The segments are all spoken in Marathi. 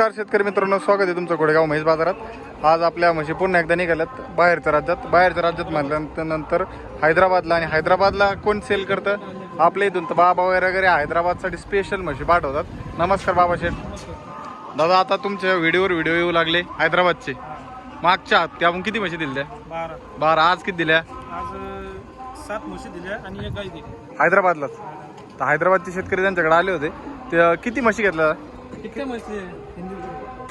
नमस्कार शेतकरी मित्रांनो स्वागत आहे तुमचं गोडेगाव म्हैस बाजारात. आज आपल्या म्हशी पुन्हा एकदा निघाल्यात बाहेरच्या राज्यात. बाहेरच्या राज्यात म्हटल्यानंतर नंतर हैदराबादला आणि हैदराबादला कोण सेल करतं? आपल्या इथून तर बाबा वगैरे हैदराबादसाठी स्पेशल म्हशी पाठवतात. नमस्कार बाबा शेठ. दादा आता तुमच्या व्हिडिओवर व्हिडिओ येऊ लागले हैदराबादचे. मागच्या आहात त्या आपण किती म्हशी दिल्या? बारा. बारा. आज किती दिल्या? आज सात म्हशी दिल्या आणि एक गाय दिली. हैदराबादलाच. तर हैदराबादचे शेतकरी त्यांच्याकडे आले होते. ते किती म्हशी घेतल्या? आहे?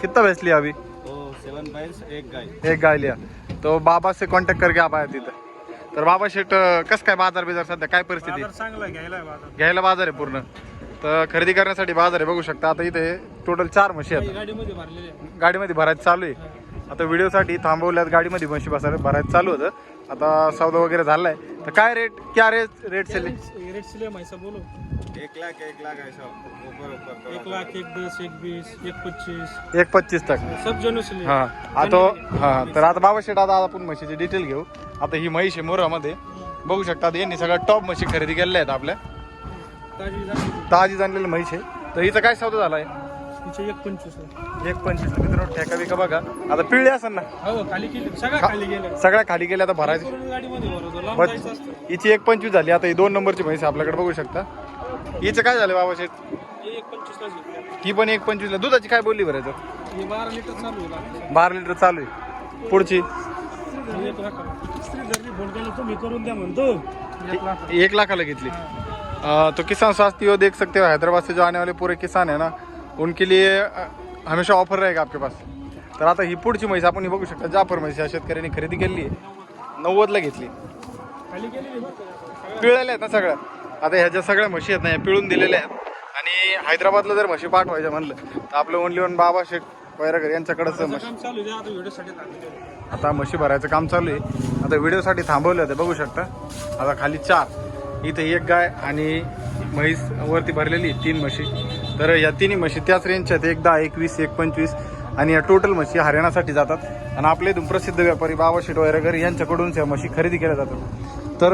कितना भैंस लिया अभी? सेवन एक गाय. एक गाय लिया. तो बाबा से कॉन्टॅक्ट करके आप आया तिथं तर बाबा शेट कसं काय बाजार बिजार सध्या? काय परिस्थिती? चांगला आहे, घ्यायला आहे बाजार. घ्यायला बाजार आहे पूर्ण. तर खरेदी करण्यासाठी बाजार आहे बघू शकता. आता इथे टोटल चार म्हशी आहेत. गाडीमध्ये भरलेले आहे. गाडीमध्ये भरायचं चालू आहे. आता व्हिडिओसाठी थांबवल्यात गाडीमध्ये म्हशी बसायला. भरायचं चालू होतं. आता सौदा वगैरे झालाय. तर काय रेट क्या rate rate selling rate rate सिले म्हैसा बोलो. एक लाख एक लाख ऐसा ऊपर ऊपर एक लाख एक दस एक बीस एक पच्चीस. एक पच्चीस तक. सब जनो सिले हा आता हा तर आता बाबा शेट आता आपण म्हशीची डिटेल घेऊ. आता ही म्हैस आहे मोरामध्ये. बघू शकता आता यांनी सगळ्या टॉप म्हशी खरेदी केलेल्या आहेत आपल्या. ताजी जाणलेली म्हैस आहे. तर हिचा काय सौदा झालाय? तिचे एक पंचवीस. एक पंचवीस मित्रांनो ठेका बिका बघा. आता पिळले असेल ना? हो खाली केली. सगळ्या खाली गेल्या सगळ्या खाली गेल्या आता भरायचे. करून गाडीमध्ये भरवतो. लांब बस जायचं असतं. हिची एक पंचवीस झाली. आता ही दोन नंबरची म्हैस आहे आपल्याकडे बघू शकता. हिचं काय झालं बाबा शेठ? हे एक पंचवीसलाच घेतलं ही पण एक पंचवीसला. दुधाची काय बोलली बरं याचं? हे बारा लिटर चालू आहे बारा लिटर चालू आहे. पुढची? हे एक लाख फोन केला तुम्ही करून द्या म्हणतो. एक लाख. एक लाखाला घेतली. अ, तो किसान स्वास्थ्य यो देख सकते हो. हैदराबाद से जो आने वाले पूरे किसान है ना उनके लिए हमेशा ऑफर रहेगा आपके पास। तर आता ही पुढची म्हैस आपण ही बघू शकता जाफर म्हैस या शेतकऱ्यांनी खरेदी केली आहे. नव्वदला घेतली. पिळलेल्या आहेत ना सगळ्या आता ह्या ज्या सगळ्या म्हशी आहेत ना ह्या पिळून दिलेल्या आहेत. आणि हैदराबादला जर म्हशी पाठवायच्या म्हणलं तर आपलं ओनली वन बाबा शेठ वैरागर यांच्याकडंच म्हशी. आता म्हशी भरायचं काम चालू आहे. आता व्हिडिओसाठी थांबवलं होतं बघू शकता. आता खाली चार. इथं एक गाय आणि म्हैस वरती भरलेली तीन म्हशी. तर या तिन्ही म्हशी त्याच रेंजच्या आहेत. एक दहा एकवीस एक पंचवीस आणि या टोटल म्हशी हरियाणासाठी जातात. आणि आपल्या इथून प्रसिद्ध व्यापारी बाबा शेट वगैरे यांच्याकडून या म्हशी खरेदी केल्या जातात. तर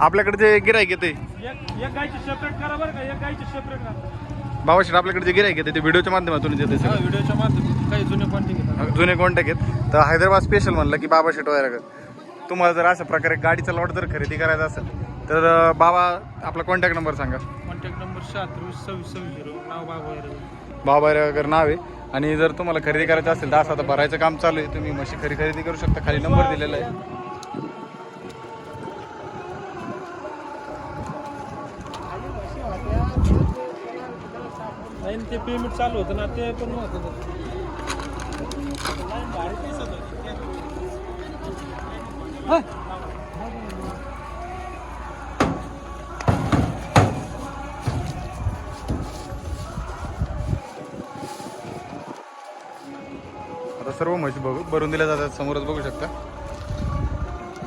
आपल्याकडे जे गिराईक येते. एक एक गायची सेपरेट करा बरं का एक गायची सेपरेट करा. बाबा शेट आपल्याकडे जे गिराईक येते ते व्हिडिओच्या माध्यमातून येते व्हिडिओच्या माध्यमातून. काही जुने कॉन्टॅक्ट घेतात. जुने कॉन्टॅक्ट आहेत. तर हैदराबाद स्पेशल म्हणलं की बाबा शेट वगैरे तुम्हाला जर अशा प्रकारे गाडीचा लॉट जर खरेदी करायचा असेल तर बाबा आपला कॉन्टॅक्ट नंबर सांगा. कॉन्टॅक्ट नंबर शहात्तर वीस सव्वीस सव्वीस झिरो नाव बाबा वगैरे बाबा वगैरे नाव आहे. आणि जर तुम्हाला खरेदी करायचं असेल तर असं आता भरायचं काम चालू आहे. तुम्ही म्हशी खरी खरेदी करू शकता. खाली नंबर दिलेला आहे. नाही ते पेमेंट चालू होतं ना ते पण नव्हतं आता सर्व म्हशी बघू भरून दिल्या जातात समोरच बघू शकता.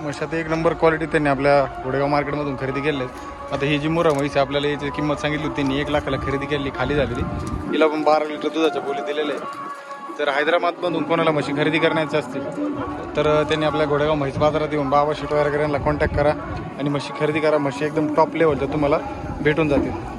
म्हशात एक नंबर क्वालिटी त्यांनी आपल्या गोडेगाव मार्केटमधून खरेदी केले आता ही जी मुरा म्हैस आहे आपल्याला याची किंमत सांगितली होती त्यांनी एक लाखाला खरेदी केली खाली झालेली. हिला पण बारा लिटर दुधाच्या बोली दिलेले आहे तर हैदराबादमधून कोणाला म्हशी खरेदी करण्याची असतील तर त्यांनी आपल्या गोडेगाव म्हैस बाजारात येऊन बाबा शेट वगैरे कॉन्टॅक्ट करा आणि म्हशी खरेदी करा. म्हशी एकदम टॉप लेवलच्या तुम्हाला भेटून जातील.